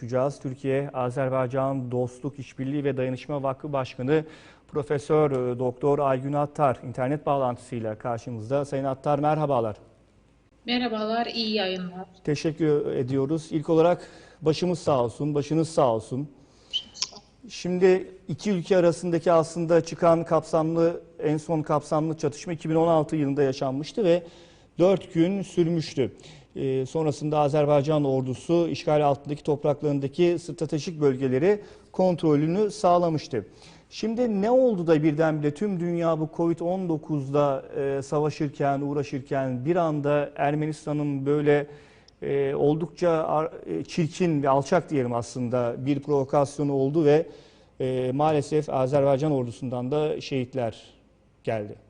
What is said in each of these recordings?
konuşacağız. Türkiye Azerbaycan Dostluk İşbirliği ve Dayanışma Vakfı Başkanı Profesör e, Doktor Aygün Attar internet bağlantısıyla karşımızda. Sayın Attar merhabalar. Merhabalar, iyi yayınlar. Teşekkür ediyoruz. İlk olarak başımız sağ olsun, başınız sağ olsun. Şimdi iki ülke arasındaki aslında çıkan kapsamlı, en son kapsamlı çatışma 2016 yılında yaşanmıştı ve 4 gün sürmüştü. Ee, sonrasında Azerbaycan ordusu işgal altındaki topraklarındaki stratejik bölgeleri kontrolünü sağlamıştı. Şimdi ne oldu da birdenbire tüm dünya bu Covid-19'da e, savaşırken, uğraşırken bir anda Ermenistan'ın böyle e, oldukça e, çirkin ve alçak diyelim aslında bir provokasyonu oldu ve e, maalesef Azerbaycan ordusundan da şehitler geldi.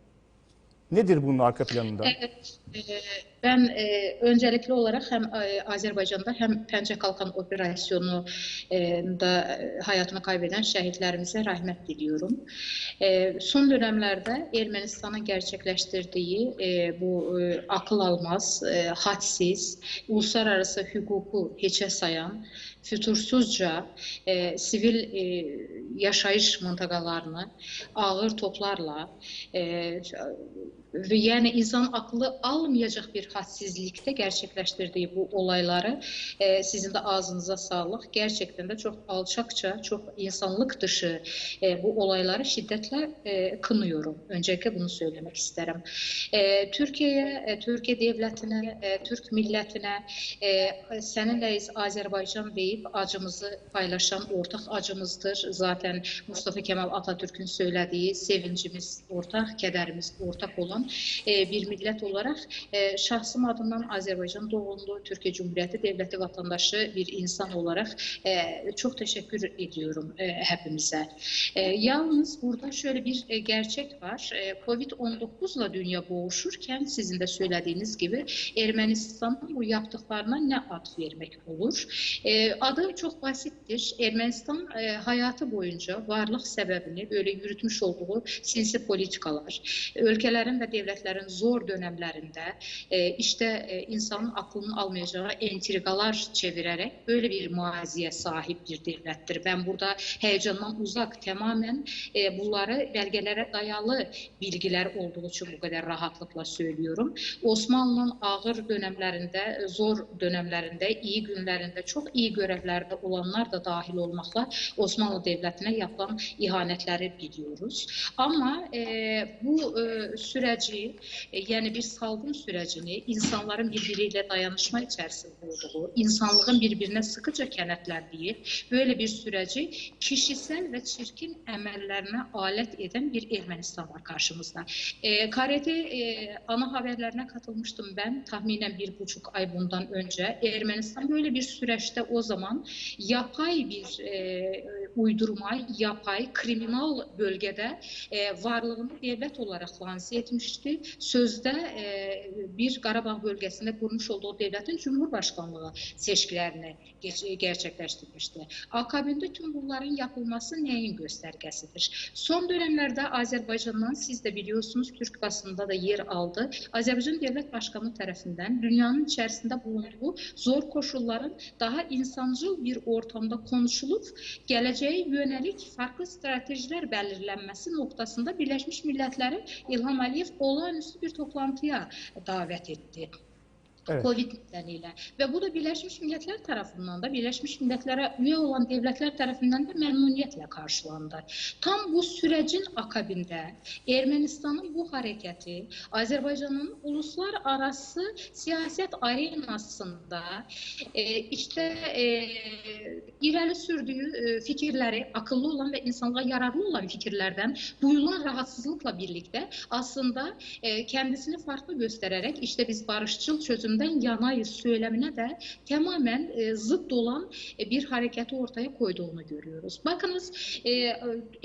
Nedir bunun arka planında? Evet, e, e, öncelikli olarak hem e, Azerbaycan'da hem Pençe Kalkan operasyonu e, da hayatını kaybeden şehitlerimize rahmet diliyorum. E, son dönemlerde Ermenistan'ın gerçekleştirdiği e, bu e, akıl almaz, e, hadsiz, uluslararası hukuku hiçe sayan, fütursuzca e, sivil e, yaşayış mantaqalarını ağır toplarla e, ve yani insan aklı almayacak bir hadsizlikte gerçekleştirdiği bu olayları e, sizin de ağzınıza sağlık. Gerçekten de çok alçakça, çok insanlık dışı e, bu olayları şiddetle e, kınıyorum. Öncelikle bunu söylemek isterim. E, Türkiye'ye, e, Türkiye devletine, e, Türk milletine e, seninleyiz Azerbaycan deyip acımızı paylaşan ortak acımızdır. Zaten Mustafa Kemal Atatürk'ün söylediği sevincimiz ortak, kederimiz ortak olan e, bir millət olaraq e, şahsım adından Azərbaycan doğumlu Türkiye Cumhuriyeti Devleti vatandaşı bir insan olarak e, çok teşekkür ediyorum hepimize. E, yalnız burada şöyle bir gerçek var. E, Covid-19 ile dünya boğuşurken sizin de söylediğiniz gibi Ermenistan'ın bu yaptıklarına ne ad vermek olur? Adı çok basittir. Ermenistan hayatı boyunca varlık sebebini böyle yürütmüş olduğu sinsi politikalar, ülkelerin ve devletlerin zor dönemlerinde e, işte e, insanın aklının almayacağı entrigalar çevirerek böyle bir maziye sahip bir devlettir. Ben burada heyecandan uzak tamamen e, bunları belgelere dayalı bilgiler olduğu için bu kadar rahatlıkla söylüyorum. Osmanlı'nın ağır dönemlerinde, zor dönemlerinde, iyi günlerinde, çok iyi görevlerde olanlar da dahil olmakla Osmanlı Devleti'ne yapılan ihanetleri biliyoruz. Ama e, bu e, süreci, e, yani bir salgın sürecini, insanların birbiriyle dayanışma içerisinde olduğu, insanlığın birbirine sıkıca kenetlendiği böyle bir süreci kişisel ve çirkin emellerine alet eden bir Ermenistan var karşımızda. E, KRT e, ana haberlerine katılmıştım ben tahminen bir buçuk ay bundan önce. Ermenistan böyle bir süreçte o zaman yapay bir e, uydurma, yapay, kriminal bölgede e, varlığını devlet olarak lanse etmişti. Sözde e, bir Qarabağ bölgesinde kurmuş olduğu devletin Cumhurbaşkanlığı seçkilerini geç, gerçekleştirmişti. Akabinde tüm bunların yapılması neyin göstergesidir? Son dönemlerde Azerbaycan'dan siz de biliyorsunuz Türk basında da yer aldı. Azerbaycan Devlet Başkanı tarafından dünyanın içerisinde bulunduğu zor koşulların daha insancıl bir ortamda konuşulup geleceğe yönelik farklı stratejiler belirlenmesi noktasında Birleşmiş Milletler'e İlham Aliyev olağanüstü bir toplantıya davet etti. Evet. Covid nedeniyle ve bu da Birleşmiş Milletler tarafından da Birleşmiş Milletler'e üye olan devletler tarafından da memnuniyetle karşılandı. Tam bu sürecin akabinde Ermenistan'ın bu hareketi Azerbaycan'ın uluslararası siyaset arenasında e, işte e, ileri sürdüğü e, fikirleri akıllı olan ve insanlığa yararlı olan fikirlerden duyulan rahatsızlıkla birlikte aslında e, kendisini farklı göstererek işte biz barışçıl çözümden yanayız söylemine de tamamen e, zıt olan e, bir hareketi ortaya koyduğunu görüyoruz. Bakınız e,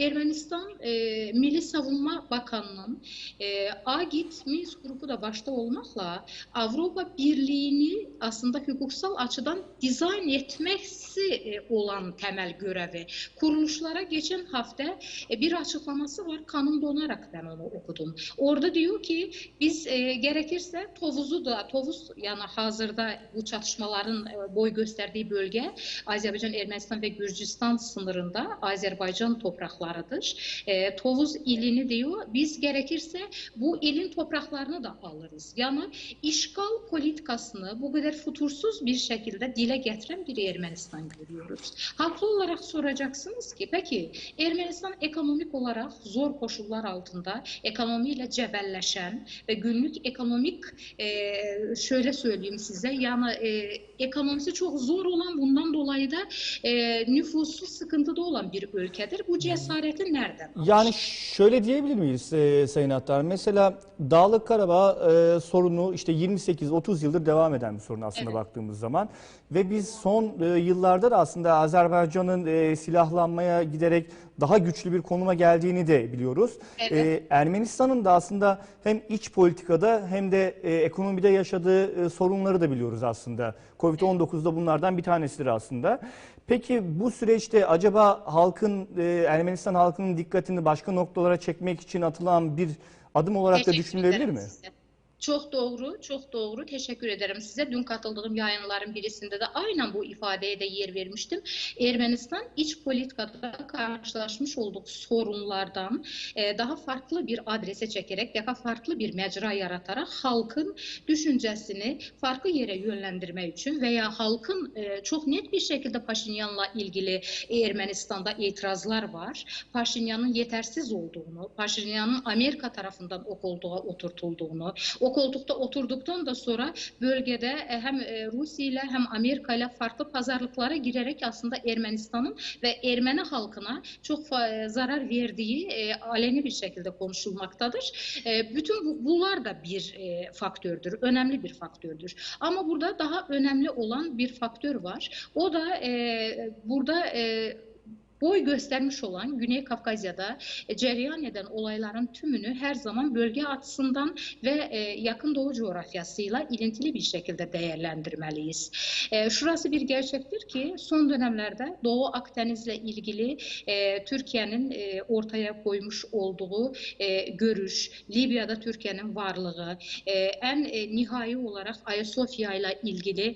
Ermenistan e, Milli Savunma Bakanı'nın e, AGİT Minsk grubu da başta olmakla Avrupa Birliği'ni aslında hukuksal açıdan dizayn etmesi e, olan temel görevi. Kuruluşlara geçen hafta e, bir açıklaması var. Kanun donarak ben onu okudum. Orada diyor ki biz e, gerekirse tovuzu da tovuz Yəni hazırda bu çatışmaların e, boy göstərdiyi bölgə Azərbaycan, Ermənistan və Gürcüstan sınırında Azərbaycan torpaqlarıdır. E, Tovuz ilini diyor. Biz gerekirse bu ilin topraklarını da alırız. Yani işgal politikasını bu kadar futursuz bir şekilde dile getiren bir Ermenistan görüyoruz. Haklı olarak soracaksınız ki peki Ermenistan ekonomik olarak zor koşullar altında ekonomiyle cebelleşen ve günlük ekonomik e, şöyle söyleyeyim size. Yani e, ekonomisi çok zor olan bundan dolayı da e, nüfusu sıkıntıda olan bir ülkedir. Bu cesareti nereden alır? Yani şöyle diyebilir miyiz e, Sayın Attar? Mesela Dağlık Karabağ e, sorunu işte 28-30 yıldır devam eden bir sorun aslında Evet. baktığımız zaman. Ve biz son e, yıllarda da aslında Azerbaycan'ın e, silahlanmaya giderek daha güçlü bir konuma geldiğini de biliyoruz. Evet. E, Ermenistan'ın da aslında hem iç politikada hem de e, ekonomide yaşadığı e, sorunları da biliyoruz aslında. Covid-19 da bunlardan bir tanesidir aslında. Peki bu süreçte acaba halkın, e, Ermenistan halkının dikkatini başka noktalara çekmek için atılan bir adım olarak da düşünülebilir mi? size. Çok doğru, çok doğru. Teşekkür ederim size. Dün katıldığım yayınların birisinde de aynen bu ifadeye de yer vermiştim. Ermenistan iç politikada karşılaşmış olduğu sorunlardan e, daha farklı bir adrese çekerek, daha farklı bir mecra yaratarak halkın düşüncesini farklı yere yönlendirmek için veya halkın e, çok net bir şekilde Paşinyan'la ilgili Ermenistan'da itirazlar var. Paşinyan'ın yetersiz olduğunu, Paşinyan'ın Amerika tarafından o koltuğa oturtulduğunu, o koltukta oturduktan da sonra bölgede e, hem e, Rusya ile hem Amerika ile farklı pazarlıklara girerek aslında Ermenistan'ın ve Ermeni halkına çok e, zarar verdiği aleni bir şekilde konuşulmaktadır. Bütün bu, bunlar da bir faktördür, önemli bir faktördür. Ama burada daha önemli olan bir faktör var. O da e, burada e, boy göstermiş olan Güney Kafkasya'da e, cereyan eden olayların tümünü her zaman bölge açısından ve e, yakın doğu coğrafyasıyla ilintili bir şekilde değerlendirmeliyiz. E, şurası bir gerçektir ki son dönemlerde Doğu Akdeniz'le ilgili Türkiye'nin ortaya koymuş olduğu görüş, Libya'da Türkiye'nin varlığı, en nihai olarak Ayasofya ile ilgili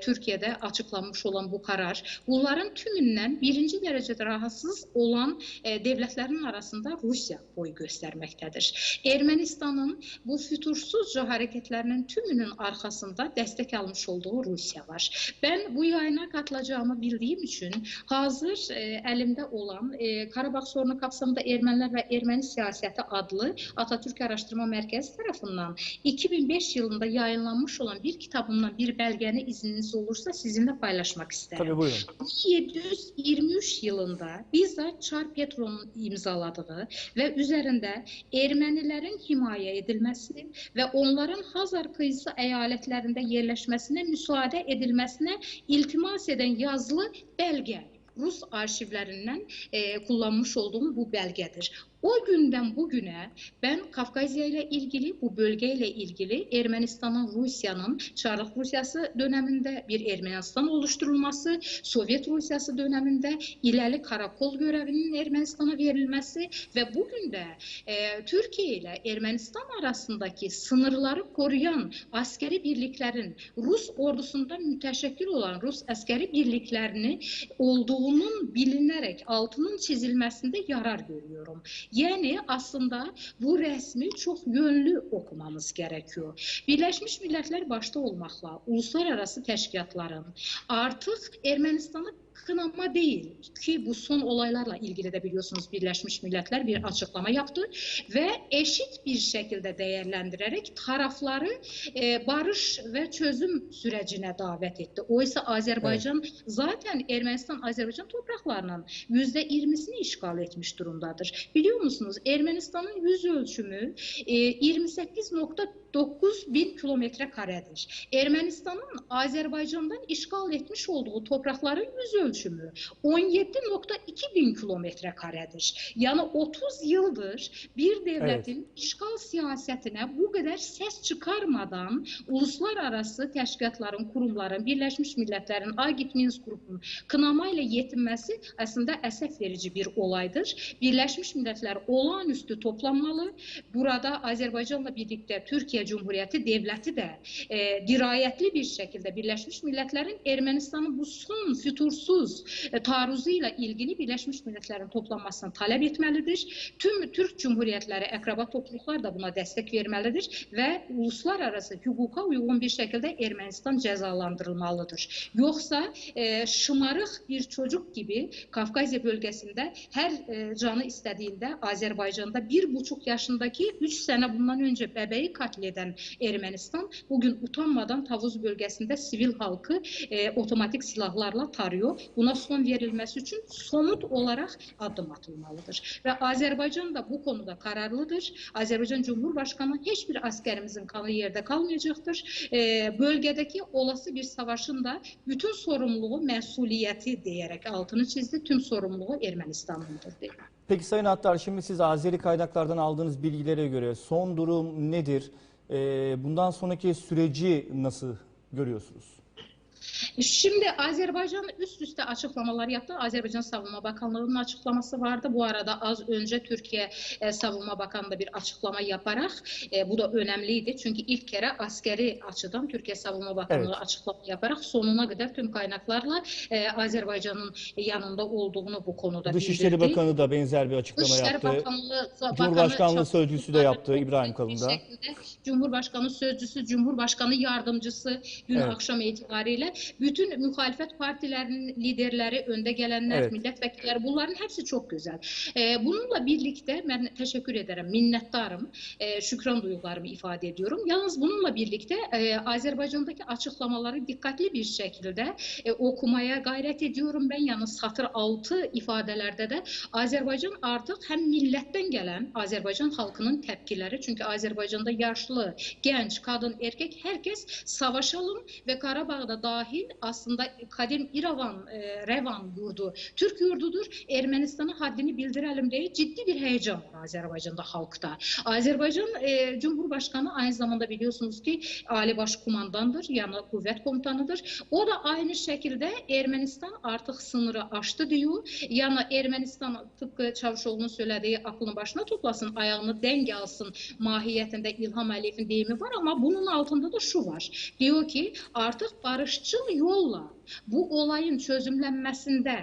Türkiye'de açıklanmış olan bu karar, bunların tümünden birinci derecede rahatsız olan e, devletlerin arasında Rusya boy göstermektedir. Ermenistan'ın bu fütursuzca hareketlerinin tümünün arkasında destek almış olduğu Rusya var. Ben bu yayına katılacağımı bildiğim için hazır e, elimde olan e, Karabağ sorunu kapsamında Ermeniler ve Ermeni siyaseti adlı Atatürk Araştırma Merkezi tarafından 2005 yılında yayınlanmış olan bir kitabımdan bir belgeni izniniz olursa sizinle paylaşmak isterim. Tabii buyurun. 1723 yılında bizzat Çar Petro'nun imzaladığı ve üzerinde Ermenilerin himaye edilmesi ve onların Hazar kıyısı eyaletlerinde yerleşmesine müsaade edilmesine iltimas eden yazılı belge. Rus arşivlerinden e, kullanmış olduğum bu belgedir. O günden bugüne ben Kafkasya ile ilgili, bu bölgeyle ilgili Ermenistan'ın, Rusya'nın, Çarlık Rusyası döneminde bir Ermenistan oluşturulması, Sovyet Rusyası döneminde ileri karakol görevinin Ermenistan'a verilmesi ve bugün de e, Türkiye ile Ermenistan arasındaki sınırları koruyan askeri birliklerin Rus ordusunda müteşekkil olan Rus askeri birliklerini olduğunun bilinerek altının çizilmesinde yarar görüyorum. Yani aslında bu resmi çok yönlü okumamız gerekiyor. Birleşmiş Milletler başta olmakla uluslararası teşkilatların artık Ermenistan'ı kınanma değil ki bu son olaylarla ilgili de biliyorsunuz Birleşmiş Milletler bir açıklama yaptı ve eşit bir şekilde değerlendirerek tarafları e, barış ve çözüm sürecine davet etti. Oysa Azerbaycan evet. zaten Ermenistan Azerbaycan topraklarının yüzde %20'sini işgal etmiş durumdadır. Biliyor musunuz Ermenistan'ın yüz ölçümü e, 28.1 9000 kilometre karedir. Ermənistanın Azərbaycandan işğal etmiş olduğu torpaqların yüz ölçümü 17.2 bin kilometre karedir. Yani 30 yıldır bir devletin evet. işğal siyasetine bu kadar ses çıkarmadan uluslararası təşkilatların, kurumların, Birleşmiş Milletler'in, Agit Minsk qrupunun kınamayla yetinmesi aslında əsəf verici bir olaydır. Birleşmiş Milletler olağanüstü toplanmalı. Burada Azərbaycanla birlikdə Türkiyə Türkiye Cumhuriyeti devleti de e, dirayetli bir şekilde Birleşmiş Milletler'in Ermenistan'ın bu son fütursuz e, taarruzuyla ilgili Birleşmiş Milletler'in toplanmasını talep etmelidir. Tüm Türk Cumhuriyetleri, akraba topluluklar da buna destek vermelidir ve uluslararası hukuka uygun bir şekilde Ermenistan cezalandırılmalıdır. Yoksa e, şımarık bir çocuk gibi Kafkasya bölgesinde her e, canı istediğinde Azerbaycan'da bir buçuk yaşındaki üç sene bundan önce bebeği katleden Ermenistan bugün utanmadan Tavuz bölgesinde sivil halkı e, otomatik silahlarla tarıyor. Buna son verilmesi için somut olarak adım atılmalıdır. Ve Azerbaycan da bu konuda kararlıdır. Azerbaycan Cumhurbaşkanı hiçbir askerimizin kanı yerde kalmayacaktır. E, bölgedeki olası bir savaşın da bütün sorumluluğu, mesuliyeti diyerek altını çizdi. Tüm sorumluluğu Ermenistan'ındır dedi. Peki Sayın Attar şimdi siz Azeri kaynaklardan aldığınız bilgilere göre son durum nedir? Ee, bundan sonraki süreci nasıl görüyorsunuz? Şimdi Azerbaycan üst üste açıklamalar yaptı. Azerbaycan Savunma Bakanlığı'nın açıklaması vardı. Bu arada az önce Türkiye e, Savunma Bakanı da bir açıklama yaparak e, bu da önemliydi. Çünkü ilk kere askeri açıdan Türkiye Savunma Bakanlığı Evet. açıklama yaparak sonuna kadar tüm kaynaklarla e, Azerbaycan'ın yanında olduğunu bu konuda Dışişleri bildirdi. Bakanı da benzer bir açıklama Dışişleri yaptı. Bakanlığı, Cumhurbaşkanlığı Bakanı Sözcüsü de yaptı İbrahim Kalın'da. Cumhurbaşkanı Sözcüsü, Cumhurbaşkanı Yardımcısı dün Evet. akşam itibariyle bütün muhalefet partilerinin liderleri, önde gelenler, Evet. milletvekilleri bunların hepsi çok güzel. Ee, bununla birlikte ben teşekkür ederim, minnettarım, e, şükran duygularımı ifade ediyorum. Yalnız bununla birlikte e, Azerbaycan'daki açıklamaları dikkatli bir şekilde e, okumaya gayret ediyorum ben. Yani satır altı ifadelerde de Azerbaycan artık hem milletten gelen Azerbaycan halkının tepkileri çünkü Azerbaycan'da yaşlı, genç, kadın, erkek herkes savaşalım ve Karabağ'da dahil aslında kadim İravan, e, Revan yurdu, Türk yurdudur. Ermenistan'a haddini bildirelim diye ciddi bir heyecan var Azerbaycan'da halkta. Azerbaycan e, Cumhurbaşkanı aynı zamanda biliyorsunuz ki Ali Başkumandandır, yani kuvvet komutanıdır. O da aynı şekilde Ermenistan artık sınırı aştı diyor. Yani Ermenistan tıpkı Çavuşoğlu'nun söylediği aklını başına toplasın, ayağını denk alsın mahiyetinde İlham Aliyev'in deyimi var ama bunun altında da şu var. Diyor ki artık barışçıl rolla bu olayın çözümlenmesinde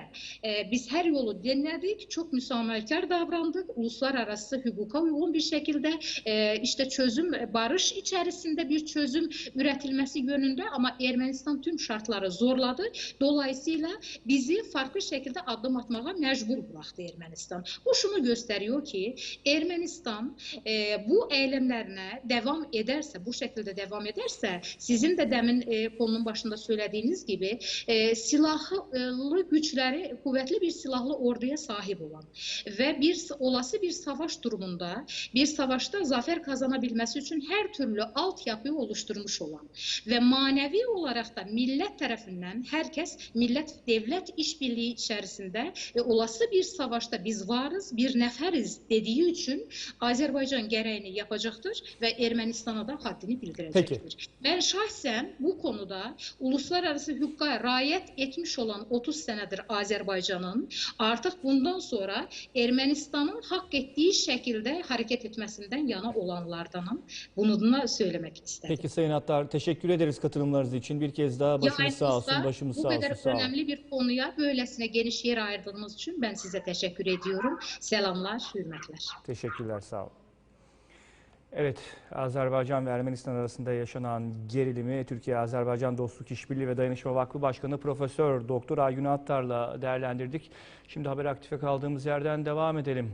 e, biz her yolu denedik, çok müsamahakar davrandık, uluslararası hukuka uygun bir şekilde e, işte çözüm, barış içerisinde bir çözüm üretilmesi yönünde ama Ermenistan tüm şartları zorladı. Dolayısıyla bizi farklı şekilde adım atmaya mecbur bıraktı Ermenistan. Bu şunu gösteriyor ki Ermenistan e, bu eylemlerine devam ederse, bu şekilde devam ederse sizin de demin e, konunun başında söylediğiniz gibi e, silahlı güçleri, kuvvetli bir silahlı orduya sahip olan ve bir olası bir savaş durumunda bir savaşta zafer kazanabilmesi için her türlü altyapıyı oluşturmuş olan ve manevi olarak da millet tarafından herkes millet devlet işbirliği içerisinde ve olası bir savaşta biz varız, bir neferiz dediği için Azerbaycan gereğini yapacaktır ve Ermenistan'a da haddini bildirecektir. Ben şahsen bu konuda uluslararası hukuka riayet etmiş olan 30 senedir Azerbaycan'ın artık bundan sonra Ermenistan'ın hak ettiği şekilde hareket etmesinden yana olanlardanım. Bunu da söylemek istedim. Peki Sayın Attar teşekkür ederiz katılımlarınız için. Bir kez daha başımız sağ olsun, başımız bu sağ olsun. kadar Sağ olun. önemli bir konuya böylesine geniş yer ayırdığınız için ben size teşekkür ediyorum. Selamlar, hürmetler. Teşekkürler, sağ olun. Evet, Azerbaycan ve Ermenistan arasında yaşanan gerilimi Türkiye-Azerbaycan Dostluk İşbirliği ve Dayanışma Vakfı Başkanı Profesör Doktor Aygün Attar'la değerlendirdik. Şimdi haber aktife kaldığımız yerden devam edelim.